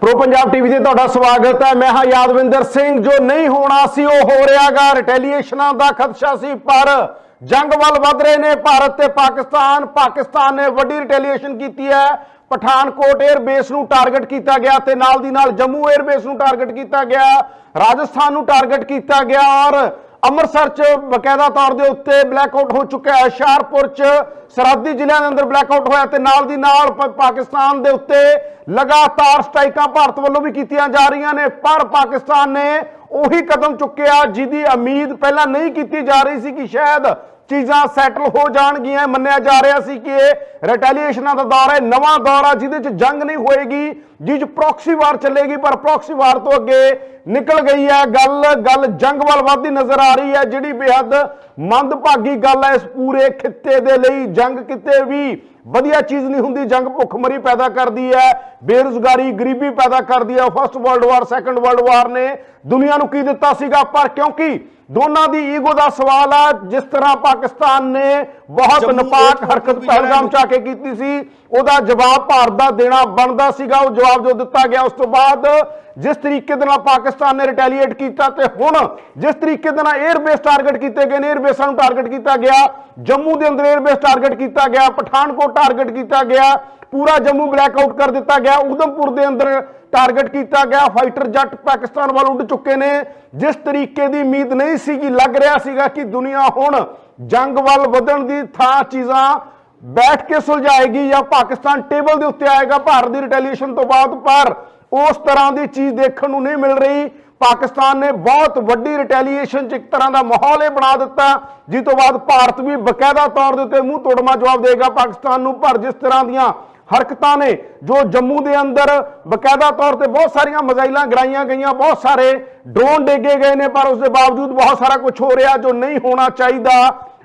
Pro Punjab TV ਤੇ ਤੁਹਾਡਾ ਸਵਾਗਤ ਹੈ। ਮੈਂ ਹਾਂ ਯਾਦਵਿੰਦਰ ਸਿੰਘ। ਜੋ ਨਹੀਂ ਹੋਣਾ ਸੀ, ਉਹ ਹੋ ਰਿਹਾਗਾ ਰਿਟੈਲੀਏਸ਼ਨਾਂ ਦਾ ਖਦਸ਼ਾ ਸੀ, ਪਰ ਜੰਗ ਵੱਲ ਵਧ ਰਹੇ ਨੇ। ਭਾਰਤ ਤੇ ਪਾਕਿਸਤਾਨ ਪਾਕਿਸਤਾਨ ਨੇ ਵੱਡੀ ਰਿਟੈਲੀਏਸ਼ਨ ਕੀਤੀ ਹੈ। ਪਠਾਨਕੋਟ 에ਅਰਬੇਸ ਨੂੰ ਟਾਰਗੇਟ ਕੀਤਾ ਗਿਆ ਤੇ ਨਾਲ ਦੀ ਨਾਲ ਜੰਮੂ 에ਅਰਬੇਸ ਨੂੰ ਟਾਰਗੇਟ ਕੀਤਾ ਗਿਆ। ਰਾਜਸਥਾਨ ਨੂੰ ਟਾਰਗੇਟ ਕੀਤਾ ਗਿਆ। ਔਰ ਅੰਮ੍ਰਿਤਸਰ ਚ ਬਕਾਇਦਾ ਤੌਰ ਦੇ ਉੱਤੇ ਬਲੈਕ ਆਊਟ ਹੋ ਚੁੱਕਿਆ ਹੈ। ਹੁਸ਼ਿਆਰਪੁਰ ਚ ਸਰਹੱਦੀ ਜ਼ਿਲ੍ਹਿਆਂ ਦੇ ਅੰਦਰ ਬਲੈਕ ਆਊਟ ਹੋਇਆ ਤੇ ਨਾਲ ਦੀ ਨਾਲ ਪਾਕਿਸਤਾਨ ਦੇ ਉੱਤੇ ਲਗਾਤਾਰ ਸਟ੍ਰਾਈਕਾਂ ਭਾਰਤ ਵੱਲੋਂ ਵੀ ਕੀਤੀਆਂ ਜਾ ਰਹੀਆਂ ਨੇ। ਪਰ ਪਾਕਿਸਤਾਨ ਨੇ ਉਹੀ ਕਦਮ ਚੁੱਕਿਆ ਜਿਹਦੀ ਉਮੀਦ ਪਹਿਲਾਂ ਨਹੀਂ ਕੀਤੀ ਜਾ ਰਹੀ ਸੀ ਕਿ ਸ਼ਾਇਦ ਚੀਜ਼ਾਂ ਸੈਟਲ ਹੋ ਜਾਣਗੀਆਂ। ਮੰਨਿਆ ਜਾ ਰਿਹਾ ਸੀ ਕਿ ਇਹ ਰਿਟੈਲੀਏਸ਼ਨਾਂ ਦਾ ਦੌਰ ਹੈ। ਨਵਾਂ ਦੌਰ ਆ, ਜਿਹਦੇ 'ਚ ਜੰਗ ਨਹੀਂ ਹੋਏਗੀ। ਜਿਹ 'ਚ ਪ੍ਰੋਕਸੀ ਵਾਰ ਚੱਲੇਗੀ, ਪਰ ਪ੍ਰੋਕਸੀ ਵਾਰ ਤੋਂ ਅੱਗੇ ਨਿਕਲ ਗਈ ਹੈ ਗੱਲ ਗੱਲ ਜੰਗ ਵੱਲ ਵੱਧਦੀ ਨਜ਼ਰ ਆ ਰਹੀ ਹੈ, ਜਿਹੜੀ ਬੇਹੱਦ ਮੰਦਭਾਗੀ ਗੱਲ ਹੈ ਇਸ ਪੂਰੇ ਖਿੱਤੇ ਦੇ ਲਈ। ਜੰਗ ਕਿਤੇ ਵੀ ਵਧੀਆ ਚੀਜ਼ ਨਹੀਂ ਹੁੰਦੀ, ਜੰਗ ਭੁੱਖਮਰੀ ਪੈਦਾ ਕਰਦੀ ਹੈ, ਬੇਰੁਜ਼ਗਾਰੀ, ਗਰੀਬੀ ਪੈਦਾ ਕਰਦੀ ਹੈ। First world war second world war ਨੇ ਦੁਨੀਆ ਨੂੰ ਕੀ ਦਿੱਤਾ ਸੀਗਾ? ਪਰ ਕਿਉਂਕਿ ਦੋਨਾਂ ਦੀ ਈਗੋ ਦਾ ਸਵਾਲ ਆ ਜਿਸ ਤਰ੍ਹਾਂ ਪਾਕਿਸਤਾਨ ਨੇ ਬਹੁਤ ਨਪਾਕ ਹਰਕਤ ਪਹਿਲਗਾਮ ਚਾ ਕੇ ਕੀਤੀ ਸੀ। ਉਹਦਾ ਜਵਾਬ ਭਾਰਤ ਦਾ ਦੇਣਾ ਬਣਦਾ ਸੀਗਾ ਉਹ ਜਵਾਬ ਜੋ ਦਿੱਤਾ ਗਿਆ ਉਸ ਤੋਂ ਬਾਅਦ ਜਿਸ ਤਰੀਕੇ ਦੇ ਨਾਲ ਪਾਕਿਸਤਾਨ ਨੇ ਰਿਟੈਲੀਏਟ ਕੀਤਾ ਤੇ ਹੁਣ ਜਿਸ ਤਰੀਕੇ ਦੇ ਨਾਲ 에ਅਰ ਟਾਰਗੇਟ ਕੀਤੇ ਗਏ ਨੇ 에ਅਰ ਨੂੰ ਟਾਰਗੇਟ ਕੀਤਾ ਗਿਆ ਜੰਮੂ ਦੇ ਅੰਦਰ 에ਅਰ ਟਾਰਗੇਟ ਕੀਤਾ ਗਿਆ ਪਠਾਨਕੋਟ ਟਾਰਗੇਟ ਕੀਤਾ ਗਿਆ ਪੂਰਾ ਜੰਮੂ ਬਲੈਕ ਆਊਟ ਕਰ ਦਿੱਤਾ ਗਿਆ ਉਦਮਪੁਰ ਦੇ ਅੰਦਰ ਟਾਰਗੇਟ ਕੀਤਾ ਗਿਆ। ਫਾਈਟਰ ਜੱਟ ਪਾਕਿਸਤਾਨ ਵੱਲ ਉੱਡ ਚੁੱਕੇ ਨੇ। ਜਿਸ ਤਰੀਕੇ ਦੀ ਉਮੀਦ ਨਹੀਂ ਸੀਗੀ, ਲੱਗ ਰਿਹਾ ਸੀਗਾ ਕਿ ਦੁਨੀਆ ਹੁਣ ਜੰਗ ਵੱਲ ਵਧਣ ਦੀ ਥਾਂ ਚੀਜ਼ਾਂ ਬੈਠ ਕੇ ਸੁਲਝਾਏਗੀ ਜਾਂ ਪਾਕਿਸਤਾਨ ਟੇਬਲ ਦੇ ਉੱਤੇ ਆਏਗਾ ਭਾਰਤ ਦੀ ਰਿਟੈਲੀਏਸ਼ਨ ਤੋਂ ਬਾਅਦ। ਪਰ ਉਸ ਤਰ੍ਹਾਂ ਦੀ ਚੀਜ਼ ਦੇਖਣ ਨੂੰ ਨਹੀਂ ਮਿਲ ਰਹੀ। ਪਾਕਿਸਤਾਨ ਨੇ ਬਹੁਤ ਵੱਡੀ ਰਿਟੈਲੀਏਸ਼ਨ ਚ ਇੱਕ ਤਰ੍ਹਾਂ ਦਾ ਮਾਹੌਲ ਇਹ ਬਣਾ ਦਿੱਤਾ, ਜਿਸ ਤੋਂ ਬਾਅਦ ਭਾਰਤ ਵੀ ਬਕਾਇਦਾ ਤੌਰ ਦੇ ਉੱਤੇ ਮੂੰਹ ਤੋੜਮਾ ਜਵਾਬ ਦੇਗਾ ਪਾਕਿਸਤਾਨ ਨੂੰ। ਪਰ ਜਿਸ ਤਰ੍ਹਾਂ ਦੀਆਂ ਹਰਕਤਾਂ ਨੇ, ਜੋ ਜੰਮੂ ਦੇ ਅੰਦਰ ਬਕਾਇਦਾ ਤੌਰ ਤੇ ਬਹੁਤ ਸਾਰੀਆਂ ਮਜ਼ਾਈਲਾਂ ਗਰਾਈਆਂ ਗਈਆਂ, ਬਹੁਤ ਸਾਰੇ ਡਰੋਨ ਡੇਗੇ ਗਏ ਨੇ, ਪਰ ਉਸ ਦੇ ਬਾਵਜੂਦ ਬਹੁਤ ਸਾਰਾ ਕੁਝ ਹੋ ਰਿਹਾ ਜੋ ਨਹੀਂ ਹੋਣਾ ਚਾਹੀਦਾ।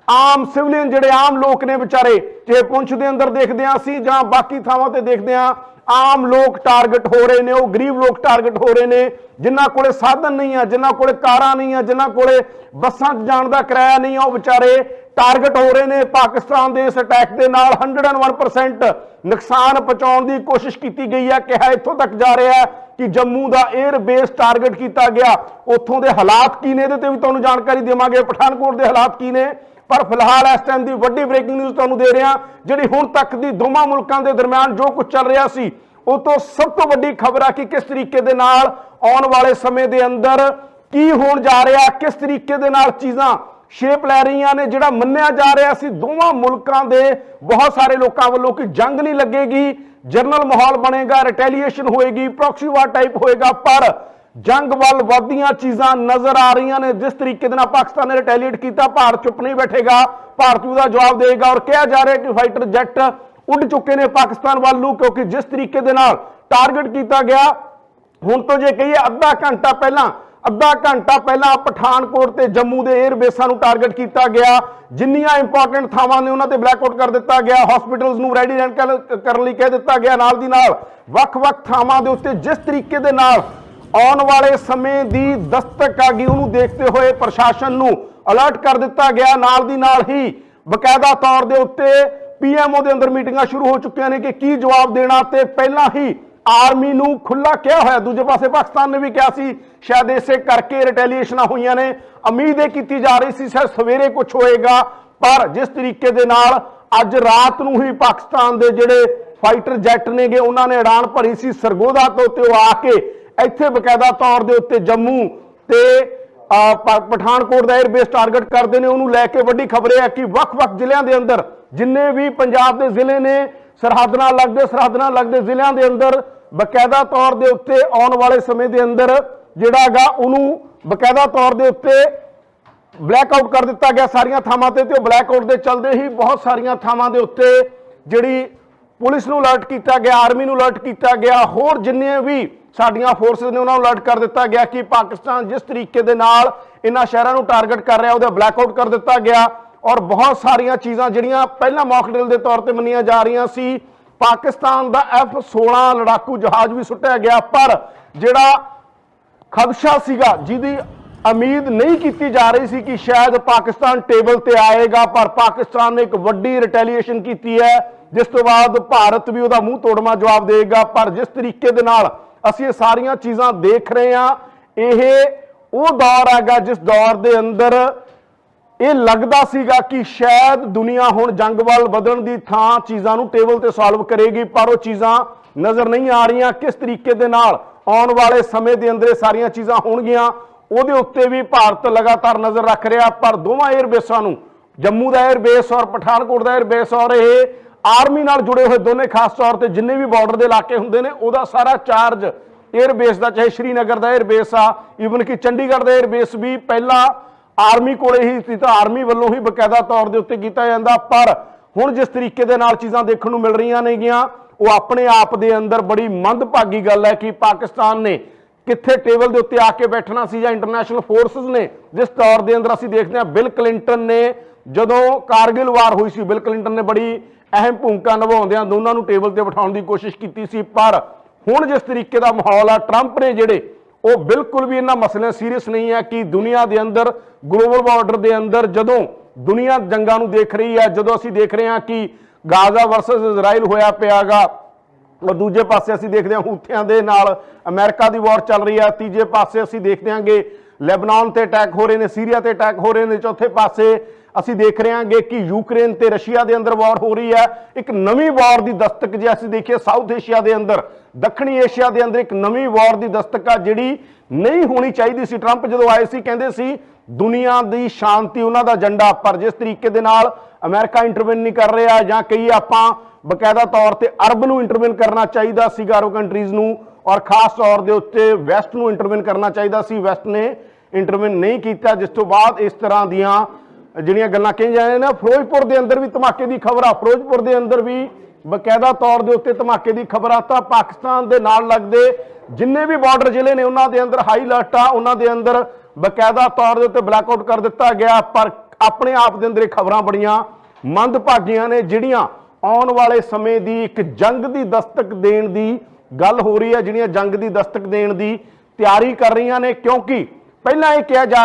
ਆਮ ਸਿਵਲੀਅਨ ਜਿਹੜੇ ਆਮ ਲੋਕ ਨੇ ਵਿਚਾਰੇ ਜੇ ਪੁੰਛ ਦੇ ਅੰਦਰ ਦੇਖਦੇ ਹਾਂ ਅਸੀਂ ਜਾਂ ਬਾਕੀ ਥਾਵਾਂ ਤੇ ਦੇਖਦੇ ਹਾਂ, ਆਮ ਲੋਕ ਟਾਰਗੇਟ ਹੋ ਰਹੇ ਨੇ, ਉਹ ਗਰੀਬ ਲੋਕ ਟਾਰਗੇਟ ਹੋ ਰਹੇ ਨੇ, ਜਿਨ੍ਹਾਂ ਕੋਲੇ ਸਾਧਨ ਨਹੀਂ ਆ, ਜਿਨ੍ਹਾਂ ਕੋਲੇ ਕਾਰਾਂ ਨਹੀਂ ਆ, ਜਿਨ੍ਹਾਂ ਕੋਲੇ ਬੱਸਾਂ 'ਚ ਜਾਣ ਦਾ ਕਿਰਾਇਆ ਨਹੀਂ ਆ, ਉਹ ਵਿਚਾਰੇ ਟਾਰਗੇਟ ਹੋ ਰਹੇ ਨੇ ਪਾਕਿਸਤਾਨ ਦੇ ਇਸ ਅਟੈਕ ਦੇ ਨਾਲ। 101% ਨੁਕਸਾਨ ਪਹੁੰਚਾਉਣ ਦੀ ਕੋਸ਼ਿਸ਼ ਕੀਤੀ ਗਈ ਹੈ। ਕਿਹਾ ਇੱਥੋਂ ਤੱਕ ਜਾ ਰਿਹਾ ਹੈ ਕਿ ਜੰਮੂ ਦਾ 에ਅਰ ਬੇਸ ਟਾਰਗੇਟ ਕੀਤਾ ਗਿਆ। ਉੱਥੋਂ ਦੇ ਹਾਲਾਤ ਕੀ ਨੇ ਇਹਦੇ ਤੇ ਵੀ ਤੁਹਾਨੂੰ ਜਾਣਕਾਰੀ ਦੇਵਾਂਗੇ। ਪਠਾਨਕੋਟ ਦੇ ਹਾਲਾਤ ਕੀ ਨੇ? ਪਰ ਫਿਲਹਾਲ ਇਸ ਟਾਈਮ ਦੀ ਵੱਡੀ ਬ੍ਰੇਕਿੰਗ ਨਿਊਜ਼ ਤੁਹਾਨੂੰ ਦੇ ਰਿਹਾ। ਜਿਹੜੀ ਹੁਣ ਤੱਕ ਦੀ ਦੋਵਾਂ ਮੁਲਕਾਂ ਦੇ ਦਰਮਿਆਨ ਜੋ ਕੁਝ ਚੱਲ ਰਿਹਾ ਸੀ, ਉਹ ਤੋਂ ਸਭ ਤੋਂ ਵੱਡੀ ਖਬਰ ਆ ਕਿ ਕਿਸ ਤਰੀਕੇ ਦੇ ਨਾਲ ਆਉਣ ਵਾਲੇ ਸਮੇਂ ਦੇ ਅੰਦਰ ਕੀ ਹੋਣ ਜਾ ਰਿਹਾ, ਕਿਸ ਤਰੀਕੇ ਦੇ ਨਾਲ ਚੀਜ਼ਾਂ ਸ਼ੇਪ ਲੈ ਰਹੀਆਂ ਨੇ, ਜਿਹੜਾ ਮੰਨਿਆ ਜਾ ਰਿਹਾ ਸੀ ਦੋਵਾਂ ਮੁਲਕਾਂ ਦੇ ਬਹੁਤ ਸਾਰੇ ਲੋਕਾਂ ਵੱਲੋਂ ਕਿ ਜੰਗ ਨਹੀਂ ਲੱਗੇਗੀ, ਜਰਨਲ ਮਾਹੌਲ ਬਣੇਗਾ ਰਿਟੈਲੀਏਸ਼ਨ ਹੋਏਗੀ ਪ੍ਰੋਕਸੀ ਵਾਰ ਟਾਈਪ ਹੋਏਗਾ, ਪਰ ਜੰਗ ਵੱਲ ਵਧਦੀਆਂ ਚੀਜ਼ਾਂ ਨਜ਼ਰ ਆ ਰਹੀਆਂ ਨੇ। ਜਿਸ ਤਰੀਕੇ ਦੇ ਨਾਲ ਪਾਕਿਸਤਾਨ ਨੇ ਰਿਟੈਲੀਏਟ ਕੀਤਾ, ਭਾਰਤ ਚੁੱਪ ਨਹੀਂ ਬੈਠੇਗਾ, ਭਾਰਤ ਉਹਦਾ ਜਵਾਬ ਦੇਗਾ ਔਰ ਕਿਹਾ ਜਾ ਰਿਹਾ ਕਿ ਫਾਈਟਰ ਜੈਟ ਉੱਡ ਚੁੱਕੇ ਨੇ ਪਾਕਿਸਤਾਨ ਵੱਲ ਨੂੰ, ਕਿਉਂਕਿ ਜਿਸ ਤਰੀਕੇ ਦੇ ਨਾਲ ਟਾਰਗੇਟ ਕੀਤਾ ਗਿਆ, ਹੁਣ ਤੋਂ ਜੇ ਕਹੀਏ ਅੱਧਾ ਘੰਟਾ ਪਹਿਲਾਂ ਅੱਧਾ ਘੰਟਾ ਪਹਿਲਾਂ ਪਠਾਨਕੋਟ ਤੇ ਜੰਮੂ ਦੇ 에ਅਰ ਬੇਸਾਂ ਨੂੰ ਟਾਰਗੇਟ ਕੀਤਾ ਗਿਆ। ਜਿੰਨੀਆਂ ਇੰਪੋਰਟੈਂਟ ਥਾਵਾਂ ਨੇ ਉਹਨਾਂ ਤੇ ਬਲੈਕ ਆਊਟ ਕਰ ਦਿੱਤਾ ਗਿਆ। ਹਸਪੀਟਲਸ ਨੂੰ ਰੈਡੀ ਰਹਿਣ ਕਰਨ ਲਈ ਕਹਿ ਦਿੱਤਾ ਗਿਆ। ਨਾਲ ਦੀ ਨਾਲ ਵੱਖ-ਵੱਖ ਥਾਵਾਂ ਦੇ ਉੱਤੇ ਜਿਸ ਤਰੀਕੇ ਦੇ ਨਾਲ ਆਉਣ ਵਾਲੇ ਸਮੇਂ ਦੀ ਦਸਤਕ ਆ ਗਈ, ਉਹਨੂੰ ਦੇਖਦੇ ਹੋਏ ਪ੍ਰਸ਼ਾਸਨ ਨੂੰ ਅਲਰਟ ਕਰ ਦਿੱਤਾ ਗਿਆ। ਨਾਲ ਦੀ ਨਾਲ ਹੀ ਬਕਾਇਦਾ ਤੌਰ ਦੇ ਉੱਤੇ ਪੀਐਮਓ ਦੇ ਅੰਦਰ ਮੀਟਿੰਗਾਂ ਸ਼ੁਰੂ ਹੋ ਚੁੱਕੀਆਂ ਨੇ ਕਿ ਕੀ ਜਵਾਬ ਦੇਣਾ ਤੇ ਪਹਿਲਾਂ ਹੀ ਆਰਮੀ ਨੂੰ ਖੁੱਲਾ ਕਿਹਾ ਹੋਇਆ। ਦੂਜੇ ਪਾਸੇ ਪਾਕਿਸਤਾਨ ਨੇ ਵੀ ਕਿਹਾ ਸੀ, ਸ਼ਾਇਦ ਇਸੇ ਕਰਕੇ ਰਿਟੈਲੀਏਸ਼ਨਾਂ ਹੋਈਆਂ ਨੇ। ਉਮੀਦ ਇਹ ਕੀਤੀ ਜਾ ਰਹੀ ਸੀ, ਸ਼ਾਇਦ ਸਵੇਰੇ ਕੁਝ ਹੋਏਗਾ, ਪਰ ਜਿਸ ਤਰੀਕੇ ਦੇ ਨਾਲ ਅੱਜ ਰਾਤ ਨੂੰ ਹੀ ਪਾਕਿਸਤਾਨ ਦੇ ਜਿਹੜੇ ਫਾਈਟਰ ਜੈਟ ਨੇਗੇ, ਉਹਨਾਂ ਨੇ ਉਡਾਨ ਭਰੀ ਸੀ ਸਰਗੋਦਾ ਤੋਂ ਤੇ ਉਹ ਆ ਕੇ ਇੱਥੇ ਬਕਾਇਦਾ ਤੌਰ ਦੇ ਉੱਤੇ ਜੰਮੂ ਤੇ ਪਠਾਨਕੋਟ ਦਾ 에ਅਰਬੇਸ ਟਾਰਗੇਟ ਕਰਦੇ ਨੇ। ਉਹਨੂੰ ਲੈ ਕੇ ਵੱਡੀ ਖਬਰ ਇਹ ਹੈ ਕਿ ਵੱਖ-ਵੱਖ ਜ਼ਿਲ੍ਹਿਆਂ ਦੇ ਅੰਦਰ ਜਿੰਨੇ ਵੀ ਪੰਜਾਬ ਦੇ ਜ਼ਿਲ੍ਹੇ ਨੇ, ਸਰਹੱਦ ਨਾਲ ਲੱਗਦੇ, ਸਰਹੱਦ ਨਾਲ ਲੱਗਦੇ ਜ਼ਿਲ੍ਹਿਆਂ ਦੇ ਅੰਦਰ ਬਕਾਇਦਾ ਤੌਰ ਦੇ ਉੱਤੇ ਆਉਣ ਵਾਲੇ ਸਮੇਂ ਦੇ ਅੰਦਰ ਜਿਹੜਾ ਹੈਗਾ ਉਹਨੂੰ ਬਕਾਇਦਾ ਤੌਰ ਦੇ ਉੱਤੇ ਬਲੈਕ ਆਊਟ ਕਰ ਦਿੱਤਾ ਗਿਆ ਸਾਰੀਆਂ ਥਾਵਾਂ ਤੇ ਤੇ ਉਹ ਬਲੈਕ ਆਊਟ ਦੇ ਚੱਲਦੇ ਹੀ ਬਹੁਤ ਸਾਰੀਆਂ ਥਾਵਾਂ ਦੇ ਉੱਤੇ ਜਿਹੜੀ ਪੁਲਿਸ ਨੂੰ ਅਲਰਟ ਕੀਤਾ ਗਿਆ ਆਰਮੀ ਨੂੰ ਅਲਰਟ ਕੀਤਾ ਗਿਆ, ਹੋਰ ਜਿੰਨੇ ਵੀ ਸਾਡੀਆਂ ਫੋਰਸਸ ਨੇ ਉਹਨਾਂ ਨੂੰ ਅਲਰਟ ਕਰ ਦਿੱਤਾ ਗਿਆ ਕਿ ਪਾਕਿਸਤਾਨ ਜਿਸ ਤਰੀਕੇ ਦੇ ਨਾਲ ਇਹਨਾਂ ਸ਼ਹਿਰਾਂ ਨੂੰ ਟਾਰਗੇਟ ਕਰ ਰਿਹਾ, ਉਹਦਾ ਬਲੈਕ ਆਊਟ ਕਰ ਦਿੱਤਾ ਗਿਆ ਔਰ ਬਹੁਤ ਸਾਰੀਆਂ ਚੀਜ਼ਾਂ ਜਿਹੜੀਆਂ ਪਹਿਲਾਂ ਮੌਕ ਡਰਿਲ ਦੇ ਤੌਰ ਤੇ ਮੰਨੀਆਂ ਜਾ ਰਹੀਆਂ ਸੀ ਪਾਕਿਸਤਾਨ ਦਾ F16 ਲੜਾਕੂ ਜਹਾਜ਼ ਵੀ ਸੁੱਟਿਆ ਗਿਆ, ਪਰ ਜਿਹੜਾ ਖਦਸ਼ਾ ਸੀਗਾ, ਜਿਹਦੀ ਉਮੀਦ ਨਹੀਂ ਕੀਤੀ ਜਾ ਰਹੀ ਸੀ ਕਿ ਸ਼ਾਇਦ ਪਾਕਿਸਤਾਨ ਟੇਬਲ ਤੇ ਆਏਗਾ, ਪਰ ਪਾਕਿਸਤਾਨ ਨੇ ਇੱਕ ਵੱਡੀ ਰਿਟੈਲੀਏਸ਼ਨ ਕੀਤੀ ਹੈ, ਜਿਸ ਤੋਂ ਬਾਅਦ ਭਾਰਤ ਵੀ ਉਹਦਾ ਮੂੰਹ ਤੋੜਮਾ ਜਵਾਬ ਦੇਗਾ ਪਰ ਜਿਸ ਤਰੀਕੇ ਦੇ ਨਾਲ ਅਸੀਂ ਇਹ ਸਾਰੀਆਂ ਚੀਜ਼ਾਂ ਦੇਖ ਰਹੇ ਹਾਂ, ਇਹ ਉਹ ਦੌਰ ਹੈਗਾ, ਜਿਸ ਦੌਰ ਦੇ ਅੰਦਰ ਇਹ ਲੱਗਦਾ ਸੀਗਾ ਕਿ ਸ਼ਾਇਦ ਦੁਨੀਆ ਹੁਣ ਜੰਗ ਵੱਲ ਵਧਣ ਦੀ ਥਾਂ ਚੀਜ਼ਾਂ ਨੂੰ ਟੇਬਲ ਤੇ ਸੋਲਵ ਕਰੇਗੀ, ਪਰ ਉਹ ਚੀਜ਼ਾਂ ਨਜ਼ਰ ਨਹੀਂ ਆ ਰਹੀਆਂ। ਕਿਸ ਤਰੀਕੇ ਦੇ ਨਾਲ ਆਉਣ ਵਾਲੇ ਸਮੇਂ ਦੇ ਅੰਦਰ ਸਾਰੀਆਂ ਚੀਜ਼ਾਂ ਹੋਣਗੀਆਂ, ਉਹਦੇ ਉੱਤੇ ਵੀ ਭਾਰਤ ਲਗਾਤਾਰ ਨਜ਼ਰ ਰੱਖ ਰਿਹਾ, ਪਰ ਦੋਵਾਂ 에ਅਰਬੇਸਾਂ ਨੂੰ, ਜੰਮੂ ਦਾ 에ਅਰਬੇਸ ਔਰ ਪਠਾਨਕੋਟ ਦਾ 에ਅਰਬੇਸ ਔਰ ਇਹ ਆਰਮੀ ਨਾਲ ਜੁੜੇ ਹੋਏ ਦੋਨੇ ਖਾਸ ਤੌਰ ਤੇ ਜਿੰਨੇ ਵੀ ਬਾਰਡਰ ਦੇ ਇਲਾਕੇ ਹੁੰਦੇ ਨੇ, ਉਹਦਾ ਸਾਰਾ ਚਾਰਜ 에ਅਰਬੇਸ ਦਾ, ਚਾਹੇ ਸ਼੍ਰੀਨਗਰ ਦਾ 에ਅਰਬੇਸ ਆ ਈਵਨ ਕਿ ਚੰਡੀਗੜ੍ਹ ਦਾ 에ਅਰਬੇਸ ਵੀ ਪਹਿਲਾਂ ਆਰਮੀ ਕੋਲੇ ਹੀ ਸੀ ਤਾਂ ਆਰਮੀ ਵੱਲੋਂ ਹੀ ਬਕਾਇਦਾ ਤੌਰ ਦੇ ਉੱਤੇ ਕੀਤਾ ਜਾਂਦਾ, ਪਰ ਹੁਣ ਜਿਸ ਤਰੀਕੇ ਦੇ ਨਾਲ ਚੀਜ਼ਾਂ ਦੇਖਣ ਨੂੰ ਮਿਲ ਰਹੀਆਂ ਨੇਗੀਆਂ, ਉਹ ਆਪਣੇ ਆਪ ਦੇ ਅੰਦਰ ਬੜੀ ਮੰਦਭਾਗੀ ਗੱਲ ਹੈ ਕਿ ਪਾਕਿਸਤਾਨ ਨੇ ਕਿੱਥੇ ਟੇਬਲ ਦੇ ਉੱਤੇ ਆ ਕੇ ਬੈਠਣਾ ਸੀ ਜਾਂ ਇੰਟਰਨੈਸ਼ਨਲ ਫੋਰਸਸ ਨੇ, ਜਿਸ ਤੌਰ ਦੇ ਅੰਦਰ ਅਸੀਂ ਦੇਖਦੇ ਹਾਂ ਬਿਲ ਕਲਿੰਟਨ ਨੇ ਜਦੋਂ ਕਾਰਗਿਲ ਵਾਰ ਹੋਈ ਸੀ, ਬਿਲ ਕਲਿੰਟਨ ਨੇ ਬੜੀ ਅਹਿਮ ਭੂਮਿਕਾ ਨਿਭਾਉਂਦਿਆਂ ਦੋਨਾਂ ਨੂੰ ਟੇਬਲ ਤੇ ਬਿਠਾਉਣ ਦੀ ਕੋਸ਼ਿਸ਼ ਕੀਤੀ ਸੀ, ਪਰ ਹੁਣ ਜਿਸ ਤਰੀਕੇ ਦਾ ਮਾਹੌਲ ਆ, ਟਰੰਪ ਨੇ ਜਿਹੜੇ ਉਹ ਬਿਲਕੁਲ ਵੀ ਇਹਨਾਂ ਮਸਲਿਆਂ ਸੀਰੀਅਸ ਨਹੀਂ ਹੈ ਕਿ ਦੁਨੀਆ ਦੇ ਅੰਦਰ ਗਲੋਬਲ ਬਾਰਡਰ ਦੇ ਅੰਦਰ ਜਦੋਂ ਦੁਨੀਆ ਜੰਗਾਂ ਨੂੰ ਦੇਖ ਰਹੀ ਹੈ, ਜਦੋਂ ਅਸੀਂ ਦੇਖ ਰਹੇ ਹਾਂ ਕਿ ਗਾਜ਼ਾ ਵਰਸਸ ਇਜ਼ਰਾਈਲ ਹੋਇਆ ਪਿਆਗਾ, ਔਰ ਦੂਜੇ ਪਾਸੇ ਅਸੀਂ ਦੇਖਦੇ ਹਾਂ ਹੂਥੀਆਂ ਦੇ ਨਾਲ ਅਮਰੀਕਾ ਦੀ ਵਾਰ ਚੱਲ ਰਹੀ ਹੈ, ਤੀਜੇ ਪਾਸੇ ਅਸੀਂ ਦੇਖਦੇ ਹਾਂਗੇ ਲੈਬਨਾਨ ਤੇ ਅਟੈਕ ਹੋ ਰਹੇ ਨੇ ਸੀਰੀਆ ਤੇ ਅਟੈਕ ਹੋ ਰਹੇ ਨੇ, ਚੌਥੇ ਪਾਸੇ ਅਸੀਂ ਦੇਖ ਰਹੇ ਹਾਂਗੇ ਕਿ ਯੂਕਰੇਨ ਤੇ ਰਸ਼ੀਆ ਦੇ ਅੰਦਰ ਵਾਰ ਹੋ ਰਹੀ ਹੈ। ਇੱਕ ਨਵੀਂ ਵਾਰ ਦੀ ਦਸਤਕ ਜੇ ਅਸੀਂ ਦੇਖੀਏ ਸਾਊਥ ਏਸ਼ੀਆ ਦੇ ਅੰਦਰ, ਦੱਖਣੀ ਏਸ਼ੀਆ ਦੇ ਅੰਦਰ ਇੱਕ ਨਵੀਂ ਵਾਰ ਦੀ ਦਸਤਕ ਆ ਜਿਹੜੀ ਨਹੀਂ ਹੋਣੀ ਚਾਹੀਦੀ ਸੀ। ਟਰੰਪ ਜਦੋਂ ਆਏ ਸੀ ਕਹਿੰਦੇ ਸੀ, ਦੁਨੀਆ ਦੀ ਸ਼ਾਂਤੀ ਉਹਨਾਂ ਦਾ ਏਜੰਡਾ ਪਰ ਜਿਸ ਤਰੀਕੇ ਦੇ ਨਾਲ ਅਮਰੀਕਾ ਇੰਟਰਵੈਨ ਨਹੀਂ ਕਰ ਰਿਹਾ ਜਾਂ ਕਈ ਆਪਾਂ ਬਕਾਇਦਾ ਤੌਰ ਤੇ ਅਰਬ ਨੂੰ ਇੰਟਰਵੈਨ ਕਰਨਾ ਚਾਹੀਦਾ ਸੀਗਾ ਅਰਬ ਕੰਟਰੀਜ਼ ਨੂੰ, ਔਰ ਖਾਸ ਤੌਰ ਦੇ ਉੱਤੇ ਵੈਸਟ ਨੂੰ ਇੰਟਰਵੈਨ ਕਰਨਾ ਚਾਹੀਦਾ ਸੀ। ਵੈਸਟ ਨੇ ਇੰਟਰਵੈਨ ਨਹੀਂ ਕੀਤਾ, ਜਿਸ ਤੋਂ ਬਾਅਦ ਇਸ ਤਰ੍ਹਾਂ ਦੀਆਂ ਜਿਹੜੀਆਂ ਗੱਲਾਂ ਕਹੀਆਂ ਜਾਂਦੀਆਂ ਨੇ ਫਿਰੋਜ਼ਪੁਰ ਦੇ ਅੰਦਰ ਵੀ ਧਮਾਕੇ ਦੀ ਖਬਰ ਆ। ਫਿਰੋਜ਼ਪੁਰ ਦੇ ਅੰਦਰ ਵੀ ਬਕਾਇਦਾ ਤੌਰ ਦੇ ਉੱਤੇ ਧਮਾਕੇ ਦੀ ਖਬਰ ਆ। ਤਾਂ ਪਾਕਿਸਤਾਨ ਦੇ ਨਾਲ ਲੱਗਦੇ ਜਿੰਨੇ ਵੀ ਬਾਰਡਰ ਜ਼ਿਲ੍ਹੇ ਨੇ, ਉਹਨਾਂ ਦੇ ਅੰਦਰ ਹਾਈ ਅਲਰਟ ਆ। ਉਹਨਾਂ ਦੇ ਅੰਦਰ ਬਕਾਇਦਾ ਤੌਰ ਦੇ ਉੱਤੇ ਬਲੈਕਆਊਟ ਕਰ ਦਿੱਤਾ ਗਿਆ। ਪਰ ਆਪਣੇ ਆਪ ਦੇ ਅੰਦਰ ਇਹ ਖਬਰਾਂ ਬੜੀਆਂ ਮੰਦਭਾਗੀਆਂ ਨੇ, ਜਿਹੜੀਆਂ ਆਉਣ ਵਾਲੇ ਸਮੇਂ ਦੀ ਇੱਕ ਜੰਗ ਦੀ ਦਸਤਕ ਦੇਣ ਦੀ ਗੱਲ ਹੋ ਰਹੀ ਹੈ, ਜਿਹੜੀਆਂ ਜੰਗ ਦੀ ਦਸਤਕ ਦੇਣ ਦੀ ਤਿਆਰੀ ਕਰ ਰਹੀਆਂ ਨੇ। ਕਿਉਂਕਿ ਪਹਿਲਾਂ ਇਹ ਕਿਹਾ ਜਾ